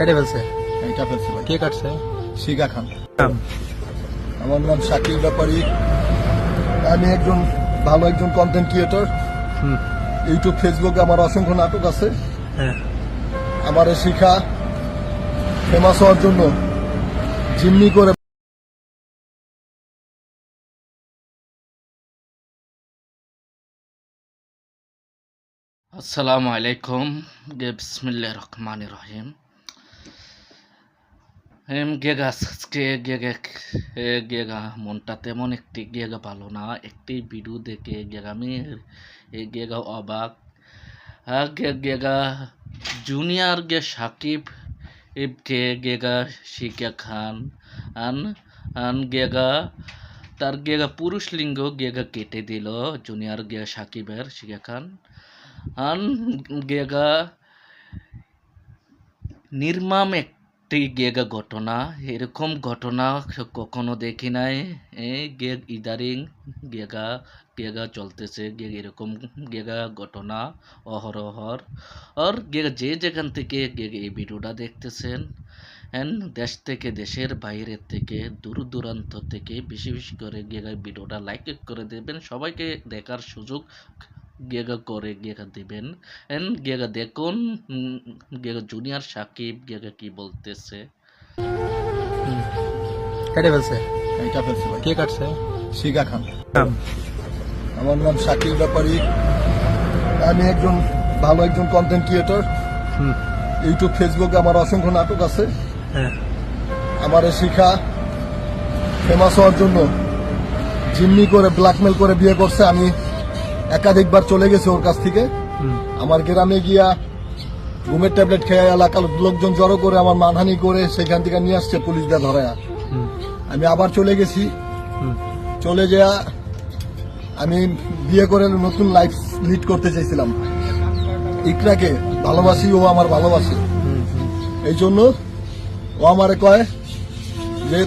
কেটে ফেলছে? এইটা ফেলছে ভাই। কে কাটছে? শিখা খান। আমার নাম শাকিল ব্যাপারী। আমি একজন ভালো একজন কন্টেন্ট ক্রিয়েটর হুম। ইউটিউব ফেসবুকে আমার অসংখ্য নাটক আছে। হ্যাঁ। আমার এই শিখা ফেমাস হওয়ার জন্য জিম্মি করে আসসালামু আলাইকুম। গে বিসমিল্লাহ রহমান রহিম। এম গেগা আজকে গেগে গেগা, মনটা তেমন একটি গেগা ভালো না। একটি ভিডিও দেখে গেগা আমি এই গেগা অবাক। গেগা জুনিয়র গে সাকিব গে গেগা শিকা খান। আন আন গেগা, তার গেগা পুরুষ লিঙ্গ গেগা কেটে দিল জুনিয়র গে সাকিবের শিকা খান। আন গেগা নির্মাম একটি গেগা ঘটনা, এরকম ঘটনা কখনো দেখি নাই। গেগ ইদারিং গেগা গেগা চলতেছে গেগ এরকম গেগা ঘটনা, অহরহর। আর যে যেখান থেকে গেগ এই ভিডিওটা দেখতেছেন দেশ থেকে, দেশের বাইরের থেকে, দূর দূরান্ত থেকে, বেশি বেশি করে গেগা ভিডিওটা লাইক করে দেবেন। সবাইকে দেখার সুযোগ গেগা করে গেগা দিবেন। এন গেগা দেখুন গেগা জুনিয়র সাকিব গেগা কি বলতেছে। কেটে ফেলছে। এইটা ফেলছে ভাই। কে কাটছে? শিখা খান। আমার নাম শাকিল ব্যাপারী। আমি একজন ভালো একজন কন্টেন্ট ক্রিয়েটর হুম। ইউটিউব ফেসবুকে আমার অসংখ্য নাটক আছে। হ্যাঁ। আমার এই শিখা ফেমাস হওয়ার জন্য জিম্মি করে ব্ল্যাকমেল করে বিয়ে করছে। আমি একাধিকবার চলে গেছে ওর কাছ থেকে। আমার গ্রামে গিয়া ঘুমের ট্যাবলেট খেয়ে এলাকার লোকজন জড়ো করে আমার মানহানি করে সেখান থেকে নিয়ে আসছে পুলিশরা ধরে আমি আবার চলে গেছি। চলে যাওয়া আমি বিয়ে করে নতুন লাইফ লিড করতে চাইছিলাম। ইকরাকে ভালোবাসি ও আমার ভালোবাসে। এই জন্য ও আমারে কয় যে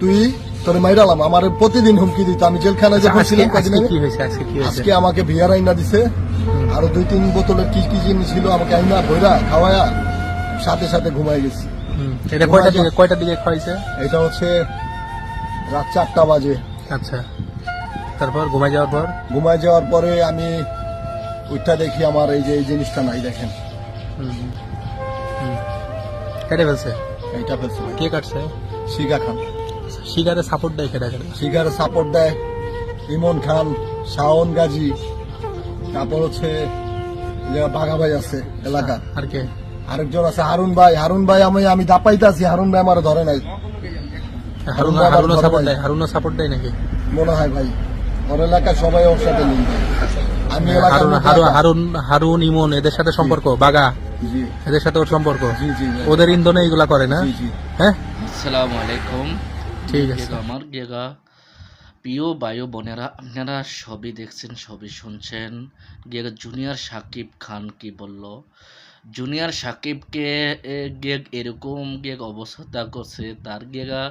তুই তোর মাইরালাম আমার প্রতিদিন হুমকি দিত। আমি জেলখানায় যখন ছিলাম কদিন আজকে আমাকে বিয়ার আইনা দিছে। আরও দুই তিন বোতলের কি কি জিনিস ছিল আমাকে আইনা ভৈরা খাওয়ায়া সাথে সাথে ঘুমাই গেছি। এটা কয়টা দিকে কয়টা দিকে খাইছে এটা হচ্ছে রাত চারটা বাজে। আচ্ছা। তারপর ঘুমাই যাওয়ার পর? ঘুমায় যাওয়ার পরে আমি ওইটা দেখি আমার এই যে এই জিনিসটা নাই দেখেন। কেটে ফেলছে? এইটা ফেলছে। কে কাটছে? শিখা খান। শিকারে সাপোর্ট দেয় কেটে শিখার সাপোর্ট দেয় ইমন খান শাওন গাজী তারপর হচ্ছে বাঘা ভাই আছে এলাকা। আর কে? আরেকজন আছে হারুন ভাই। হারুন ভাই আমি আমি দাপাইতে আছি হারুন ভাই আমার ধরে নাই। হারুন হারুনও সাপোর্ট দেয় হারুনও সাপোর্ট দেয় নাকি? মনে হয় ভাই। ওর এলাকায় সবাই ওর সাথে লিঙ্ক আমি হারুন হারুন ইমন এদের সাথে সম্পর্ক? বাগা এদের সাথে ওর সম্পর্ক? জি জি ওদের ইন্ধনে এগুলা করে না? জি জি। হ্যাঁ? আসসালামু আলাইকুম। আমার গেগা। প্রিয় বায়ু বোনেরা, আপনারা সবই দেখছেন, সবই শুনছেন। গেগা জুনিয়র সাকিব খান কি বলল? জুনিয়র সাকিবকে গেগ এরকম গেগ অবস্থা করছে তার গেগা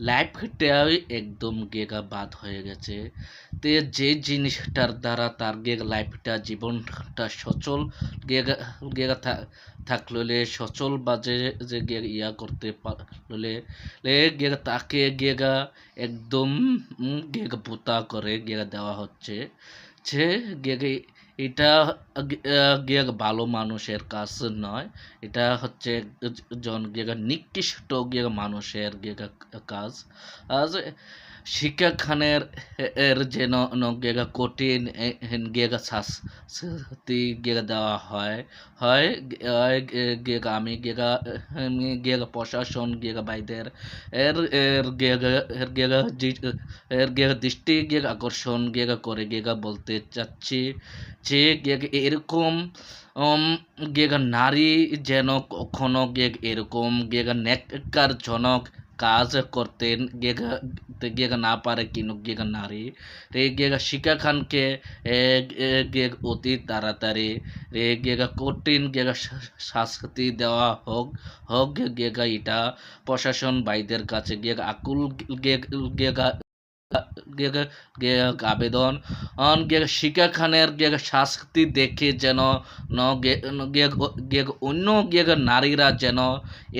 লাইফটাই একদম গেগা বাদ হয়ে গেছে তে যে জিনিসটার দ্বারা তার গেগ লাইফটা জীবনটা সচল গেগা গেগা থাকলে সচল বাজে যে গেগ ইয়া করতে পারলে গেগা তাকে গেগা একদম গেগা বুতা করে গেগা দেওয়া হচ্ছে যে গেগে এটা গিয়ে ভালো মানুষের কাজ নয়। এটা হচ্ছে জন, গিয়ে নিকৃষ্ট গিয়ে মানুষের গিয়ে কাজ। আজ শিক্ষা খানের এর যেন ন- গেগা কঠিন গেগা শাস্তি গেগা দেওয়া হয় হয় গেগা আমি, গেগা গেগা প্রশাসন, গেগা ভাইদের এর এর গেগা এর গেগা এর গেগা দৃষ্টি, গেগা আকর্ষণ, গেগা করে, গেগা বলতে চাচ্ছি যে গেগা এরকম গেগা নারী যেন কখনো গেগ এরকম, গেগা নেককার জনক কাজ করতেন গেগা গেগা না পারে কিনু গেগা নারী, রে গেগা শিকা খানকে গেগ অতি তাড়াতাড়ি, রে গেগা কঠিন গেগা শাস্তি দেওয়া হোক হোক গেগা এটা প্রশাসন বাইদের কাছে গেগা আকুল গেগ আবেদন শিকা খানের শাস্তি দেখে যেন অন্য নারীরা যেন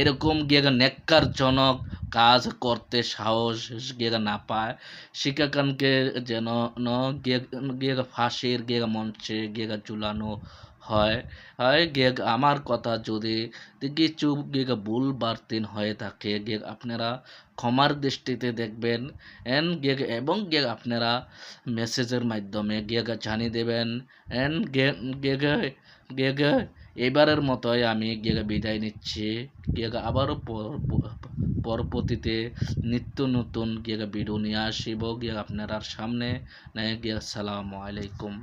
এরকম নেককারজনক কাজ করতে সাহস না পায়। শিকা খানকে যেন ফাঁসির মঞ্চে গেগ ঝুলানো হয়। হয় আমার কথা যদি কিছু গেগ ভুল বার্তিন হয়ে থাকে গেগ আপনারা ক্ষমার দৃষ্টিতে দেখবেন, এন গেগ এবং গেগ আপনারা মেসেজের মাধ্যমে গেগ জানিয়ে দেবেন, এন গেগ গেগ এবারের মতোই আমি গেগ বিদায় নিচ্ছি। গেগ আবারও পর- পরবর্তীতে নিত্য নতুন গেগ ভিডিও নিয়ে আসিব। গিয়ে আপনার সামনে গিয়ে আসসালামু আলাইকুম।